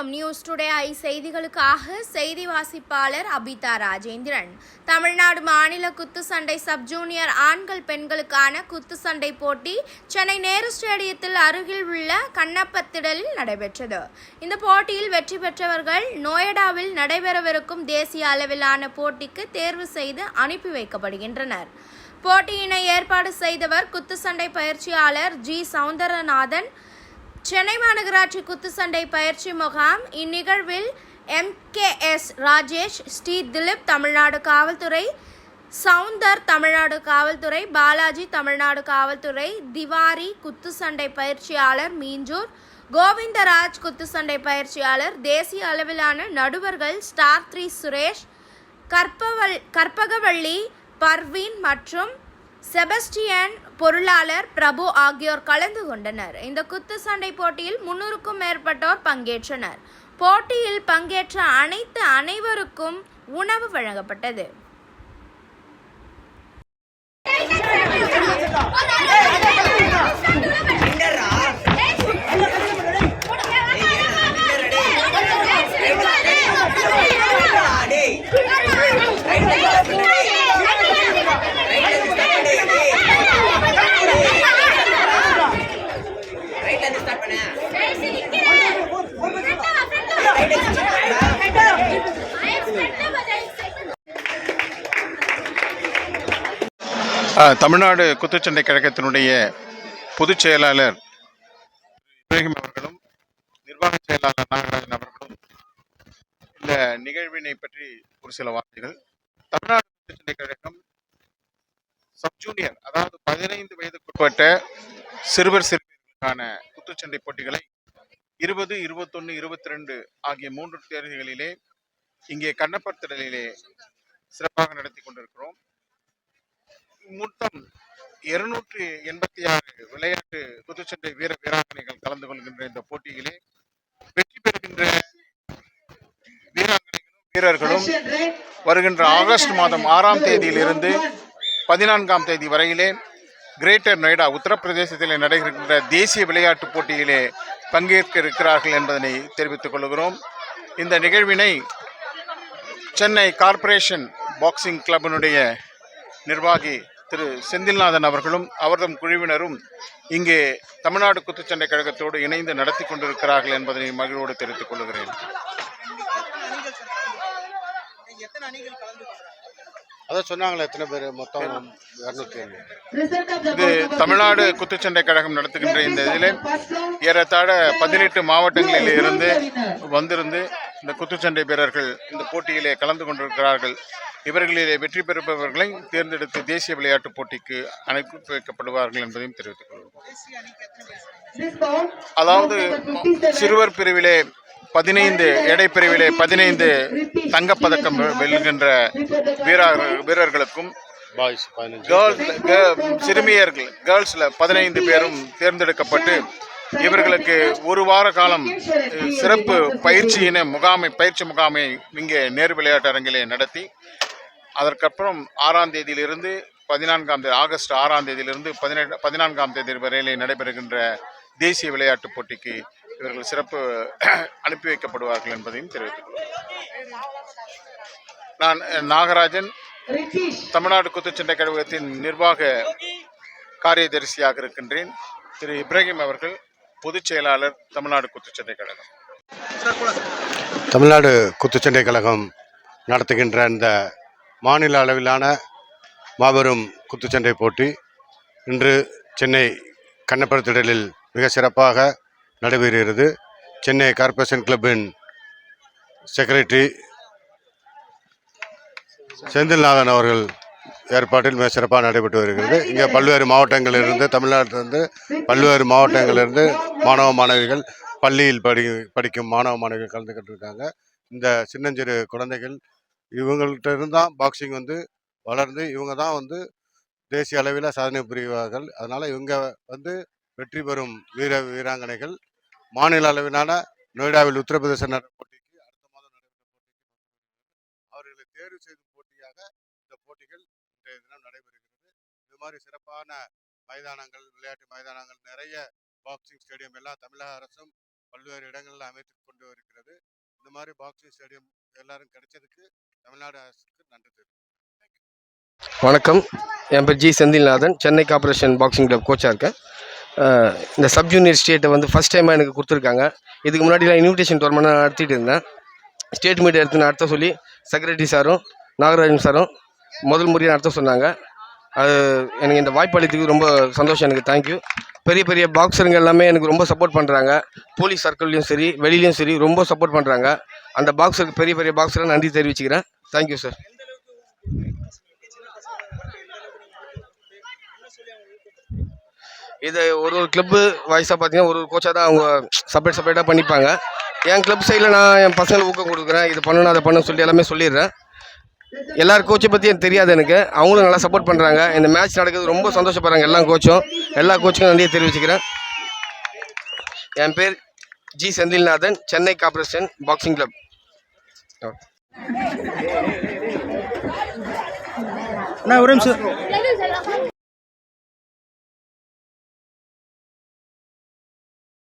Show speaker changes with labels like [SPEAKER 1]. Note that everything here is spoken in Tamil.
[SPEAKER 1] வணக்கம். நியூஸ் டுடே ஐ செய்திகளுக்காக செய்தி வாசிப்பாளர் அபிதா ராஜேந்திரன். தமிழ்நாடு மாநில குத்துச்சண்டை சப் ஜூனியர் ஆண்கள் பெண்களுக்கான குத்துச்சண்டை போட்டி சென்னை நேரு ஸ்டேடியத்தில் அருகில் உள்ள கண்ணப்பத்திடலில் நடைபெற்றது. இந்த போட்டியில் வெற்றி பெற்றவர்கள் நோயடாவில் நடைபெறவிருக்கும் தேசிய அளவிலான போட்டிக்கு தேர்வு செய்து அனுப்பி வைக்கப்படுகின்றனர். போட்டியினை ஏற்பாடு செய்தவர் குத்துச்சண்டை பயிற்சியாளர் ஜி சவுந்தரநாதன் சென்னை மாநகராட்சி குத்துச்சண்டை பயிற்சி முகாம். இந்நிகழ்வில் எம்கேஎஸ் ராஜேஷ் ஸ்ரீ திலீப் தமிழ்நாடு காவல்துறை சவுந்தர் தமிழ்நாடு காவல்துறை பாலாஜி தமிழ்நாடு காவல்துறை திவாரி குத்துச்சண்டை பயிற்சியாளர் மீஞ்சூர் கோவிந்தராஜ் குத்துச்சண்டை பயிற்சியாளர் தேசிய அளவிலான நடுவர்கள் ஸ்டார் த்ரீ சுரேஷ் கற்பவல் கற்பகவள்ளி பர்வீன் மற்றும் செபஸ்டியன் பொருளாளர் பிரபு ஆகியோர் கலந்து கொண்டனர். இந்த குத்து சண்டை போட்டியில் முன்னூறுக்கும் மேற்பட்டோர் பங்கேற்றனர். போட்டியில் பங்கேற்ற அனைத்து அனைவருக்கும் உணவு வழங்கப்பட்டது.
[SPEAKER 2] தமிழ்நாடு குத்துச்சண்டை கழகத்தினுடைய பொதுச் செயலாளர் இப்ராஹிம் அவர்களும் நிர்வாக செயலாளர் நாகராஜன் அவர்களும் இந்த நிகழ்வினை பற்றி ஒரு சில வார்த்தைகள். தமிழ்நாடு குத்துச்சண்டை கழகம் சப் ஜூனியர் அதாவது பதினைந்து வயதுக்குட்பட்ட சிறுவர் சிறுமியர்களுக்கான குத்துச்சண்டை போட்டிகளை இருபது இருபத்தொன்னு இருபத்தி ரெண்டு ஆகிய மூன்று தேர்வுகளிலே இங்கே கண்ணப்பர் திடலிலே சிறப்பாக நடத்தி கொண்டிருக்கிறோம். மொத்தம் இருநூற்றி எண்பத்தி ஆறு விளையாட்டு குத்துச்சண்டை வீர வீராங்கனைகள் கலந்து கொள்கின்ற இந்த போட்டியிலே வெற்றி பெறுகின்ற வீராங்கனைகளும் வீரர்களும் வருகின்ற ஆகஸ்ட் மாதம் ஆறாம் தேதியிலிருந்து பதினான்காம் தேதி வரையிலே கிரேட்டர் நொய்டா உத்தரப்பிரதேசத்திலே நடைபெறுகின்ற தேசிய விளையாட்டு போட்டியிலே பங்கேற்க இருக்கிறார்கள் என்பதனை தெரிவித்துக் கொள்கிறோம். இந்த நிகழ்வினை சென்னை கார்ப்பரேஷன் பாக்ஸிங் கிளப்பினுடைய நிர்வாகி திரு செந்தில்நாதன் அவர்களும் அவர்தம் குழுவினரும் இங்கே தமிழ்நாடு குத்துச்சண்டை கழகத்தோடு இணைந்து நடத்தி கொண்டிருக்கிறார்கள் என்பதனை மகிழ்வோடு தெரிவித்துக் கொள்கிறேன்.
[SPEAKER 3] அதான் சொன்னாங்களே எத்தனை பேர்? மொத்தம்
[SPEAKER 2] இது தமிழ்நாடு குத்துச்சண்டை கழகம் நடத்துகின்ற இந்த இதிலே ஏறத்தாழ பதினெட்டு மாவட்டங்களில் இருந்து வந்திருந்து இந்த குத்துச்சண்டை வீரர்கள் இந்த போட்டியிலே கலந்து கொண்டிருக்கிறார்கள். இவர்களிலே வெற்றி பெறுபவர்களை தேர்ந்தெடுத்து தேசிய விளையாட்டுப் போட்டிக்கு அனுப்பி வைக்கப்படுவார்கள் என்பதையும் தெரிவித்துக் கொள்கிறோம். அதாவது சிறுவர் பிரிவிலே பதினைந்து எடை பிரிவிலே பதினைந்து தங்கப்பதக்கம் வெ- வெல்லுகின்ற வீரர் வீரர்களுக்கும் கேர்ள்ஸ் சிறுமியர்கள் கேர்ள்ஸ்ல பதினைந்து பேரும் தேர்ந்தெடுக்கப்பட்டு இவர்களுக்கு ஒரு வார காலம் சிறப்பு பயிற்சியின முகாமை பயிற்சி முகாமை இங்கே நேரு விளையாட்டு அரங்கிலே நடத்தி அதற்கப்புறம் ஆறாம் தேதியிலிருந்து பதினான்காம் தேதி ஆகஸ்ட் ஆறாம் தேதியிலிருந்து பதினெட்டு பதினான்காம் தேதி வரையிலே நடைபெறுகின்ற தேசிய விளையாட்டுப் போட்டிக்கு இவர்கள் சிறப்பு அனுப்பி வைக்கப்படுவார்கள் என்பதையும் தெரிவித்துக் நான் நாகராஜன் தமிழ்நாடு குத்துச்சண்டை கழகத்தின் நிர்வாக காரியதரிசியாக இருக்கின்றேன். திரு இப்ராஹிம் அவர்கள் பொதுச் செயலாளர் தமிழ்நாடு குத்துச்சண்டை கழகம்.
[SPEAKER 3] தமிழ்நாடு குத்துச்சண்டை கழகம் நடத்துகின்ற இந்த மாநில அளவிலான மாபெரும் குத்துச்சண்டை போட்டி இன்று சென்னை கண்ணப்பரத்திடலில் மிக சிறப்பாக நடைபெறுகிறது. சென்னை கார்ப்பரேஷன் கிளப்பின் செக்ரட்டரி செந்தில்நாதன் அவர்கள் ஏற்பாட்டில் மிக சிறப்பாக நடைபெற்று வருகிறது. இங்கே பல்வேறு மாவட்டங்களிலிருந்து தமிழ்நாட்டிலிருந்து பல்வேறு மாவட்டங்களிலிருந்து மாணவ மாணவிகள் பள்ளியில் படி படிக்கும் மாணவ மாணவிகள் கலந்துக்கிட்டு இருக்காங்க இந்த சின்னஞ்சிறு குழந்தைகள் இவங்கள்ட்ட இருந்தால் பாக்ஸிங் வந்து வளர்ந்து இவங்க தான் வந்து தேசிய அளவில் சாதனை புரிவார்கள். அதனால் இவங்க வந்து வெற்றி பெறும் வீர வீராங்கனைகள். மாநில அளவிலான நொய்டாவில் உத்தரப்பிரதேச நட- போட்டிக்கு அடுத்த மாதம் நடைபெறும் போட்டிக்கு அவர்களை தேர்வு செய்யும் போட்டியாக இந்த போட்டிகள் இன்றைய தினம் நடைபெறுகிறது. இது மாதிரி சிறப்பான மைதானங்கள் விளையாட்டு மைதானங்கள் நிறைய பாக்ஸிங் ஸ்டேடியம் எல்லாம் தமிழக அரசும் பல்வேறு இடங்களில் அமைத்து கொண்டு வருகிறது இந்த மாதிரி பாக்ஸிங் ஸ்டேடியம் எல்லாரும் கிடைச்சதுக்கு தமிழ்நாடு அரசுக்கு நன்றி தெரிவிக்கிறேன்.
[SPEAKER 4] வணக்கம். என் பேர் G Senthilnathan. Chennai corporation boxing club கோச்சாக இருக்கேன். இந்த சப் ஜூனியர் ஸ்டேட்டை வந்து ஃபஸ்ட் டைமாக எனக்கு கொடுத்துருக்காங்க. இதுக்கு முன்னாடிலாம் இன்விடேஷன் டோர்மெண்ட் நடத்திட்டு இருந்தேன். ஸ்டேட் மீட் எடுத்து நடத்த சொல்லி செக்ரட்டரி சாரும் நாகராஜன் சாரும் முதல் முறையாக நடத்த சொன்னாங்க. அது எனக்கு இந்த வாய்ப்பு அளித்ததுக்கு ரொம்ப சந்தோஷம். எனக்கு தேங்க்யூ பெரிய பெரிய பாக்ஸருங்க எல்லாமே எனக்கு ரொம்ப சப்போர்ட் பண்ணுறாங்க போலீஸ் சர்க்கிள்லையும் சரி வெளியிலையும் சரி ரொம்ப சப்போர்ட் பண்ணுறாங்க அந்த பாக்ஸருக்கு பெரிய பெரிய பாக்ஸருக்கு நன்றி தெரிவிச்சுக்கிறேன். தேங்க்யூ சார் இது ஒரு ஒரு கிளப்பு வாய்ஸாக பார்த்தீங்கன்னா ஒரு ஒரு கோச்சாக தான் அவங்க செப்பரேட் செப்பரேட்டாக பண்ணிப்பாங்க. என் கிளப் சைடில் நான் என் பசங்களுக்கு ஊக்கம் கொடுக்குறேன். இது பண்ணணும் அதை பண்ணணும் சொல்லி எல்லாமே சொல்லிடுறேன். எல்லார் கோச்சை பற்றி எனக்கு தெரியாது எனக்கு. அவங்களும் நல்லா சப்போர்ட் பண்ணுறாங்க இந்த மேட்ச் நடக்கிறது ரொம்ப சந்தோஷப்படுறாங்க எல்லா கோச்சும் எல்லா கோச்சுக்கும் நன்றியை தெரிவிச்சுக்கிறேன். என் பேர் G Senthilnathan Chennai corporation boxing club.
[SPEAKER 5] நான் ஒரு நிமிஷம்.